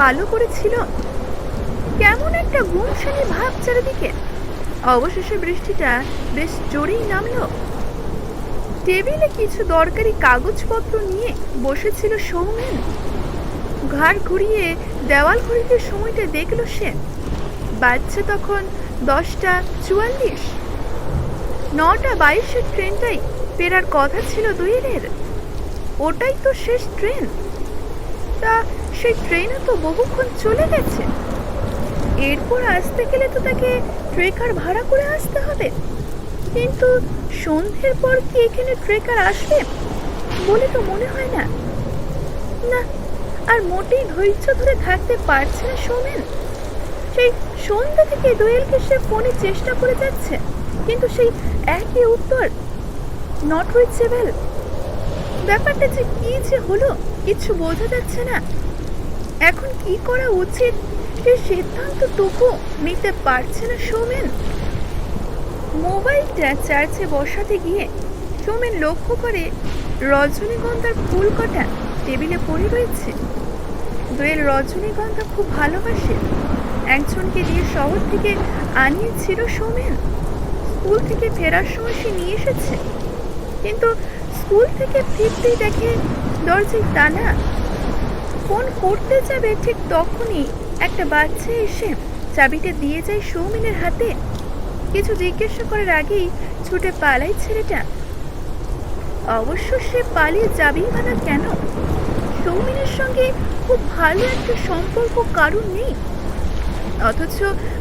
কালো করেছিল? কেমন একটা গুমসানি ভাব চারিদিকে। অবশেষে বৃষ্টিটা বেশ জোরেই নামলো। টেবিলে কিছু দরকারি কাগজপত্র নিয়ে বসেছিল সৌমেন। ঘাড় ঘুরিয়ে দেওয়াল ঘড়িতে সময়টা দেখল সে। বাজছে তখন দশটা চুয়াল্লিশ। নটা বাইশের ট্রেনটাই পেরার কথা ছিল দুইয়ের। ওটাই তো শেষ ট্রেন। তা সেই ট্রেনে তো বহুক্ষণ চলে গেছে। এরপর আসতে গেলে তো তাকে ট্রেকার ভাড়া করে আসতে হবে। কিন্তু সন্ধ্যের পর কি এখানে ট্রেকার আসবে? বলে তো মনে হয় না। না, আর মোটেই ধৈর্য ধরে থাকতে পারছে না সোমেন। সেই সন্ধ্যা থেকে দোয়েলকে সে ফোনে চেষ্টা করে যাচ্ছে, কিন্তু সেই একই উত্তর নট রিচেবল ব্যাপারটা যে কি যে হলো, কিছু বোঝা যাচ্ছে না। এখন কি করা উচিত? সে সিদ্ধান্ত সিদ্ধান্তটুকু নিতে পারছে না সৌমেন। মোবাইলটা চার্জে বসাতে গিয়ে সৌমেন লক্ষ্য করে রজনীগন্ধার ফুল কটা টেবিলে পড়ে রয়েছে। দোয়েল রজনীগন্ধা খুব ভালোবাসে। একজনকে দিয়ে শহর থেকে আনিয়েছিল সৌমেন। স্কুল থেকে ফেরার সময় সে নিয়ে এসেছে। কিন্তু স্কুল থেকে ফিরতেই দেখে দরজায় টানা ফোন করতে যাবে ঠিক তখনই একটা বাচ্চা এসে চাবিটা দিয়ে যায় সৌমিনের হাতে। কিছু জিজ্ঞাসা করার আগেই ছুটে পালায় ছেলেটা। অবশ্য সে পালিয়ে যাবেই বা না কেন? সৌমিনের সঙ্গে খুব ভালো একটা সম্পর্ক কারণ নেই। অথচ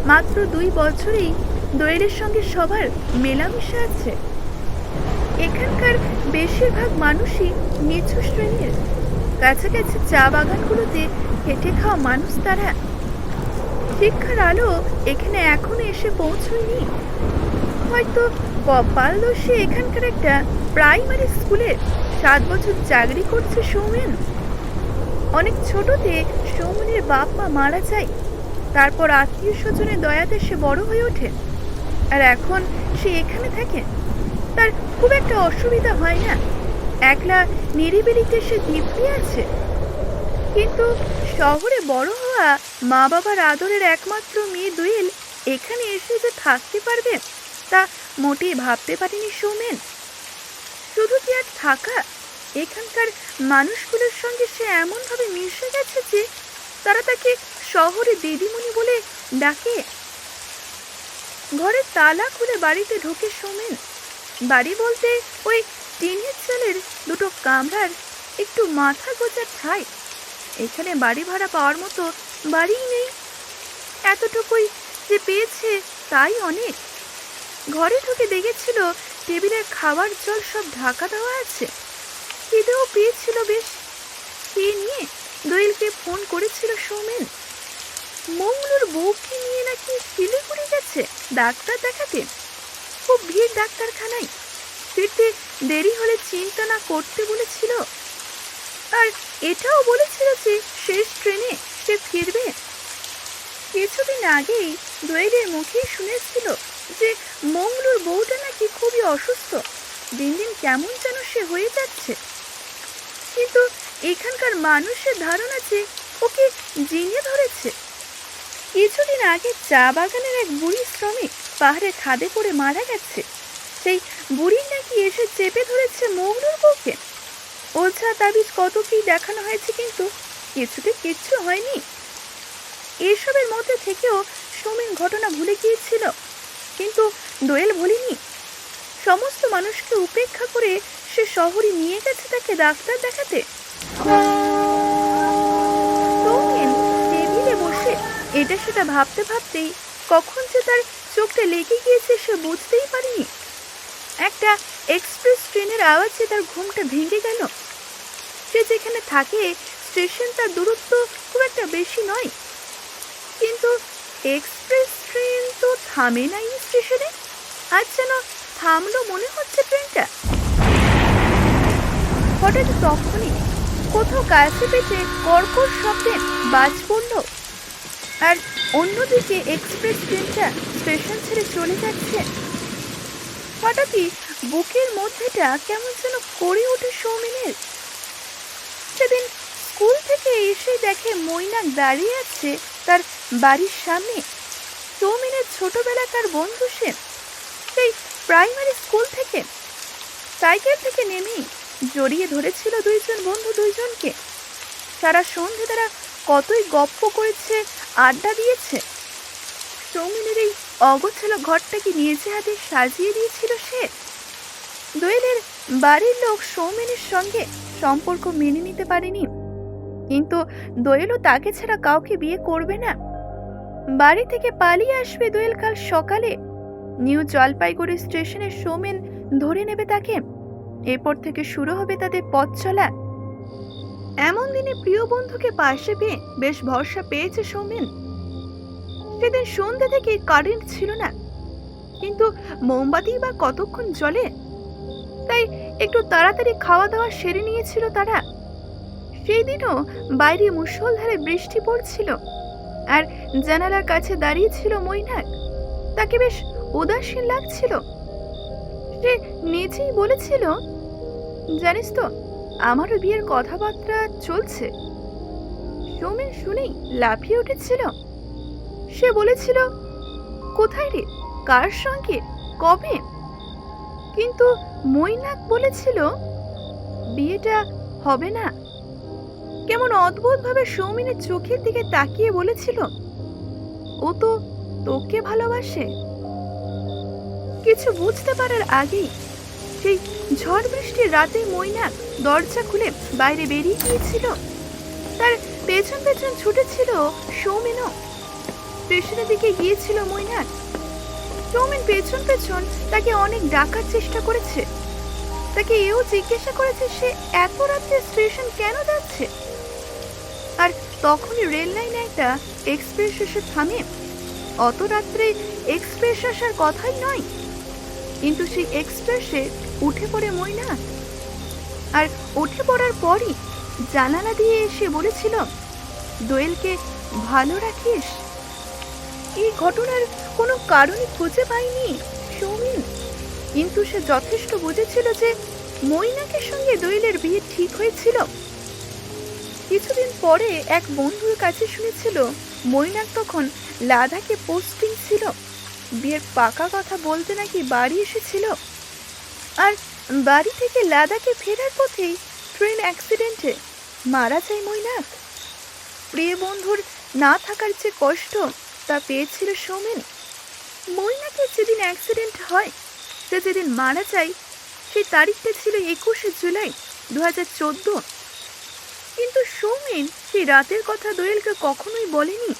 মাত্র দুই বছরেই দোয়েলের সঙ্গে সবার মেলামেশা আছে। এখানকার বেশিরভাগ মানুষই নিচু শ্রেণির। কাছাকাছি চা বাগানগুলোতে হেঁটে খাওয়া মানুষ তারা। শিক্ষার আলো এখানে এখনও এসে পৌঁছয়নি। হয়তো কপাল দোষে এখানকার একটা প্রাইমারি স্কুলে সাত বছর চাকরি করছে সৌমেন। অনেক ছোটতে সৌমেনের বাপ মা মারা যায়, তারপর আত্মীয় স্বজনের দয়াতে সে বড় হয়ে ওঠে। আর এখন সে এখানে থাকে, তার খুব একটা অসুবিধা হয় না। একলা নিরিবিলিতে সে দিব্যি আছে। কিন্তু শহরে বড় হওয়া মা বাবার আদরের একমাত্র মেয়ে দোয়েল এখানে এসে যে থাকতে পারবে, তা মোটেই ভাবতে পারেনি সৌমেন। শুধু কি আর থাকা? এখানকার মানুষগুলোর সঙ্গে সে এমনভাবে মিশে গেছে যে তারা তাকে শহরে দিদিমণি বলে ডাকে। ঘরের তালা খুলে বাড়িতে ঢোকে সৌমেন। বাড়ি বলতে ওই টিনের চালের দুটো কামরার একটু মাথা গোজার ঠাই। এখানে বাড়ি ভাড়া পাওয়ার মতো বাড়িই নেই। এতটুকুই যে পেয়েছে তাই অনেক। ঘরে ঢুকে দেখেছিল টেবিলের খাবার জল সব ঢাকা দেওয়া আছে। খিদেও পেয়েছিল বেশ। খেয়ে নিয়ে দোয়েলকে ফোন করেছিল সৌমেন? মঙ্গলুর বউকে নিয়ে নাকি শিলিগুড়ি গেছে ডাক্তার দেখাতে? খুব ভিড় ডাক্তারখানায়। ফিরতে দেরি হলে চিন্তা না করতে বলেছিল। আর এটাও বলেছিল যে শেষ ট্রেনে সে ফিরবে। কিছুদিন আগেই দোয়েলের মুখেই শুনেছিল যে মঙ্গলুর বউটা নাকি খুবই অসুস্থ। দিন দিন কেমন যেন সে হয়ে যাচ্ছে। কিন্তু এখানকার মানুষের ধারণা যে ওকে জিনিয়ে ধরেছে। কিছুদিন আগে চা বাগানের এক বুড়ি শ্রমিক পাহাড়ে খাদে পড়ে মারা গেছে। সেই বুড়ি নাকি এসে চেপে ধরেছে মগনুর বউকে? ওঝা তাবিজ কত কি দেখানো হয়েছে কিন্তু কিছুতে কিচ্ছু হয়নি। এসবের মধ্যে থেকেও সৌমেন ঘটনা ভুলে গিয়েছিল, কিন্তু দোয়েল ভুলিনি সমস্ত মানুষকে উপেক্ষা করে সে শহরে নিয়ে গেছে তাকে ডাক্তার দেখাতে। টেবিলে বসে এটা সেটা ভাবতে ভাবতেই কখন যে তার চোখটা লেগে গিয়েছে সে বুঝতেই পারেনি। একটা এক্সপ্রেস ট্রেনের আওয়াজে তার ঘুমটা ভেঙে গেল। সে যেখানে থাকে, স্টেশন তার দূরত্ব খুব একটা বেশি নয়। কিন্তু এক্সপ্রেস ট্রেন তো থামে নাই স্টেশনে। আজ যেন থামলো মনে হচ্ছে ট্রেনটা। হঠাৎ তখনই কোথাও কাছে পেটে কর্কর শব্দে বাজ পড়ল। আর অন্যদিকে এক্সপ্রেস ট্রেনটা স্টেশন ছেড়ে চলে যাচ্ছে। হঠাৎই বুকের মধ্যেটা কেমন যেন করে ওঠে সৌমিনের। সেদিন স্কুল থেকে এসে দেখে মৈনাক দাঁড়িয়ে আছে তার বাড়ির সামনে। সৌমিনের ছোটবেলাকার বন্ধু সে, সেই প্রাইমারি স্কুল থেকে। সাইকেল থেকে নেমেই জড়িয়ে ধরেছিল দুইজন বন্ধু দুইজনকে। সারা সন্ধে তারা কতই গপ্প করেছে, আড্ডা দিয়েছে। সৌমিনের এই অগোছালো ঘরটাকে নিজে হাতে সাজিয়ে দিয়েছিল সে, দোয়েলের বাড়ির লোক সৌমেনের সঙ্গে সম্পর্ক মেনে নিতে পারেনি। কিন্তু দোয়েলও তাকে ছাড়া কাউকে বিয়ে করবে না। বাড়ি থেকে পালিয়ে আসবে দোয়েল কাল সকালে। নিউ জলপাইগুড়ি স্টেশনে সৌমেন ধরে নেবে তাকে। এরপর থেকে শুরু হবে তাদের পথ চলা। এমন দিনে প্রিয় বন্ধুকে পাশে পেয়ে বেশ ভরসা পেয়েছে সৌমেন। সেদিন সন্ধ্যে থেকে কারেন্ট ছিল না। কিন্তু মোমবাতি বা কতক্ষণ জ্বলে, তাই একটু তাড়াতাড়ি খাওয়া দাওয়া সেরে নিয়েছিল তারা। সেই দিনও বাইরে মুষলধারে বৃষ্টি পড়ছিল আর জানালার কাছে দাঁড়িয়ে ছিল মৈনাক। তাকে বেশ উদাসীন লাগছিল। সে নিজেই বলেছিল, জানিস তো, আমারও বিয়ের কথাবার্তা চলছে। সৌমেন শুনেই লাফিয়ে উঠেছিল। সে বলেছিল, কোথায় রে? কার সঙ্গে? কবে? কিন্তু মৈনাক বলেছিল, বিয়েটা হবে না। কেমন অদ্ভুতভাবে সৌমিনের চোখের দিকে তাকিয়ে বলেছিল, ও তো তোকে ভালোবাসে। কিছু বুঝতে পারার আগেই সেই ঝড় বৃষ্টির রাতে মৈনাক দরজা খুলে বাইরে বেরিয়ে গিয়েছিল। তার পেছন পেছন ছুটেছিল সৌমিনও। স্টেশনের দিকে গিয়েছিল মৈনাক সৌমিন পেছন পেছন তাকে অনেক ডাকার চেষ্টা করেছে। তাকে এও জিজ্ঞাসা করেছে সে এত রাত্রে স্টেশন কেন যাচ্ছে? আর তখনই রেল লাইনে একটা এক্সপ্রেস এসে থামে। অত রাত্রে এক্সপ্রেস আসার কথাই নয়। কিন্তু সেই এক্সপ্রেসে উঠে পড়ে ময়না আর উঠে পড়ার পরই জানালা দিয়ে এসে বলেছিল, দোয়েলকে ভালো রাখিস। এই ঘটনার কোনো কারণই খুঁজে পায়নি সৌমিন। কিন্তু সে যথেষ্ট বুঝেছিল যে মৈনাকের সঙ্গে দোয়েলের বিয়ে ঠিক হয়েছিল। কিছুদিন পরে এক বন্ধুর কাছে শুনেছিল মৈনাক তখন লাদাখে পোস্টিং ছিল। বিয়ের পাকা কথা বলতে নাকি বাড়ি এসেছিল। আর বাড়ি থেকে লাদাখে ফেরার পথেই ট্রেন অ্যাক্সিডেন্টে মারা যায় মৈনাক। প্রিয় বন্ধুর না থাকার যে কষ্ট তা পেয়েছিল সৌমেন। মৈনাকের যেদিন অ্যাক্সিডেন্ট হয়, সে যেদিন মারা যায়, সেই তারিখটা ছিল একুশে জুলাই দু হাজার চোদ্দ। কিন্তু সৌমেন সেই রাতের কথা দোয়েলকে কখনোই বলেনি।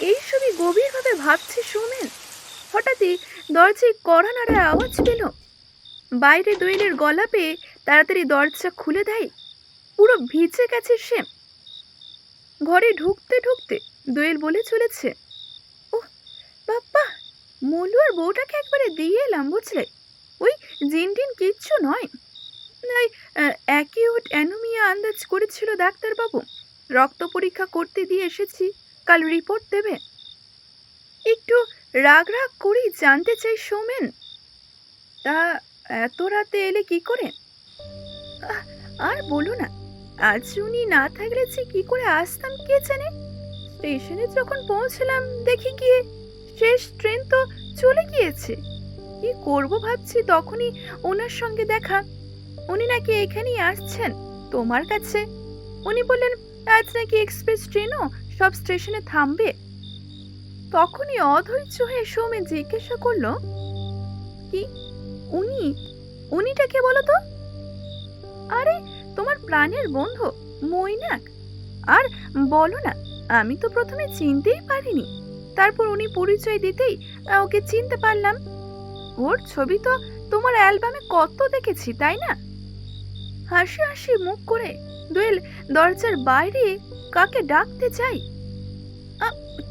এইসবই গভীরভাবে ভাবছে সৌমেন। হঠাৎই দরজায় কড়া নাড়ার আওয়াজ পেল। বাইরে দোয়েলের গলা পেয়ে তাড়াতাড়ি দরজা খুলে দেয়। পুরো ভিজে গেছে সে। ঘরে ঢুকতে ঢুকতে দোয়েল বলে চলেছে। ও বাপ্পা মলু আর বউটাকে একবারে দিয়ে এলাম, বুঝলে? ওই জিন টিন কিচ্ছু নয়। নাই অ্যাকিউট অ্যানোমিয়া আন্দাজ করেছিল ডাক্তারবাবু। রক্ত পরীক্ষা করতে দিয়ে এসেছি, কাল রিপোর্ট দেবে। একটু রাগ রাগ করেই জানতে চাই, সৌমেন। তা, এত রাতে এলে কি করে? আর বলো না, আজ উনি না থাকলে যে কি করে আসতাম, কে জানে? স্টেশনে যখন পৌঁছলাম, দেখি গিয়ে শেষ ট্রেন তো চলে গিয়েছে। কি করব ভাবছি তখনই ওনার সঙ্গে দেখা। উনি নাকি এখানেই আসছেন তোমার কাছে। উনি বললেন, আজ নাকি এক্সপ্রেস ট্রেনও সব স্টেশনে থামবে। তখনই অধৈর্য হয়ে সৌমে জিজ্ঞাসা করল, কি? উনি? উনিটাকে বলো তো? আরে, তোমার প্রাণের বন্ধু মৈনাক। আর বলো না আমি তো প্রথমে চিনতেই পারিনি। তারপর উনি পরিচয় দিতেই ওকে চিনতে পারলাম। ওর ছবি তো তোমার অ্যালবামে কত দেখেছি, তাই না? হাসি হাসি মুখ করে দোয়েল দরজার বাইরে কাকে ডাকতে চাই?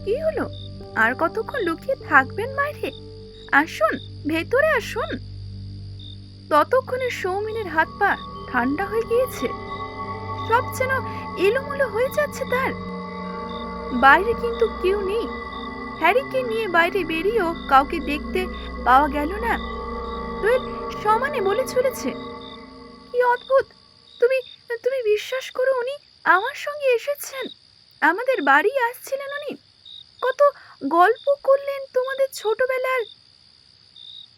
কি হলো? আর কতক্ষণ লুকিয়ে থাকবেন বাইরে? আসুন, ভেতরে আসুন। ততক্ষণে সৌমিনের হাত পা ঠান্ডা হয়ে গিয়েছে। সব যেন এলোমেলো হয়ে যাচ্ছে তার। বাইরে কিন্তু কেউ নেই। হ্যারিকে নিয়ে বাইরে বেরিয়েও কাউকে দেখতে পাওয়া গেল না। দোয়েল সমানে বলে চলেছে, কি অদ্ভুত! তুমি তুমি বিশ্বাস করো উনি আমার সঙ্গে এসেছেন। আমাদের বাড়ি আসছিলেন উনি। কত গল্প করলেন তোমাদের ছোটবেলার।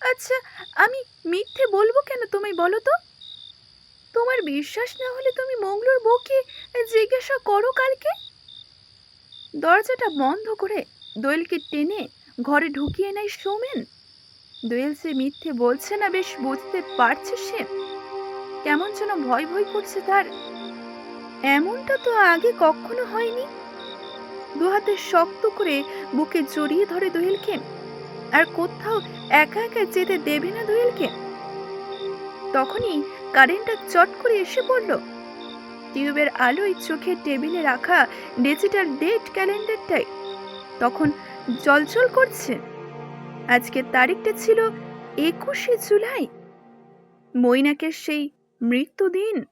আচ্ছা আমি মিথ্যে বলব কেন তুমি বলো তো? তোমার বিশ্বাস না হলে তুমি মঙ্গলোর বউকে জিজ্ঞাসা করো কালকে? দরজাটা বন্ধ করে দোয়েলকে টেনে ঘরে ঢুকিয়ে নেয় সৌমেন। দোয়েল সে মিথ্যে বলছে না বেশ বুঝতে পারছে সে। কেমন যেন ভয় ভয় করছে তার। এমনটা তো আগে কখনো হয়নি। দু হাতে শক্ত করে বুকে জড়িয়ে ধরে দোয়েলকে। আর কোথাও একা একা যেতে দেবে না দোয়েলকে। তখনই কারেন্টটা চট করে এসে পড়ল। টিউবের আলোয় চোখের টেবিলে রাখা ডিজিটাল ডেট ক্যালেন্ডারটাই তখন জলজল করছে। আজকের তারিখটা ছিল একুশে জুলাই। মৈনাকের সেই মৃত্যুদিন।